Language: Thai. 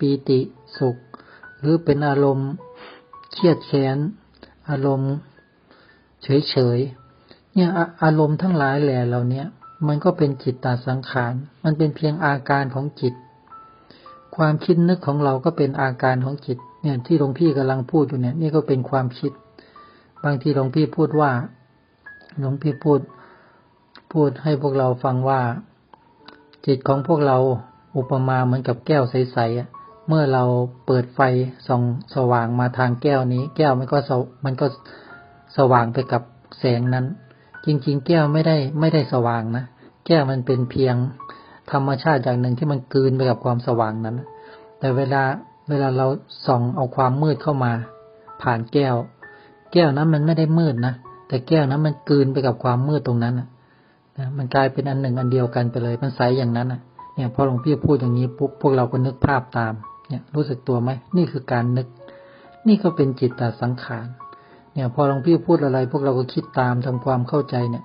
ปีติสุข หรือเป็นอารมณ์เครียดแค้นอารมณ์เฉยๆเนี่ยออารมณ์ทั้งหลายแหล่เหล่านี้มันก็เป็นจิตตาสังขาร มันเป็นเพียงอาการของจิต ความคิดนึกของเราก็เป็นอาการของจิต เนี่ยที่หลวงพี่กำลังพูดอยู่เนี่ย นี่ก็เป็นความคิด บางทีหลวงพี่พูดว่าหลวงพี่พูด พูดให้พวกเราฟังว่า จิตของพวกเราอุปมาเหมือนกับแก้วใสๆอะ เมื่อเราเปิดไฟส่องสว่างมาทางแก้วนี้ แก้วมันก็สวมันก็สว่างไปกับแสงนั้น จริง ๆ แก้วไม่ได้ไม่ได้สว่างนะแก้วมันเป็นเพียงธรรมชาติอย่างหนึ่งที่มันกืนไปกับความสว่างนั้น แต่เวลาเวลาเราส่องเอาความมืดเข้ามา ผ่านแก้ว แก้วนั้นมันไม่ได้มืดนะแต่แก้วนั้นมันกืนไปกับความมืดตรงนั้นนะนะมันกลายเป็นอันหนึ่งอันเดียวกันไปเลย มันใสอย่างนั้นนะเนี่ยพอหลวงพี่พูดอย่างนี้ปุ๊บพวกเราก็นึกภาพตาม เนี่ยรู้สึกตัวไหมนี่คือการนึก นี่ก็เป็นจิตตสังขารเนี่ย พอหลวงพี่พูดอะไร พวกเราก็คิดตามทำความเข้าใจเนี่ย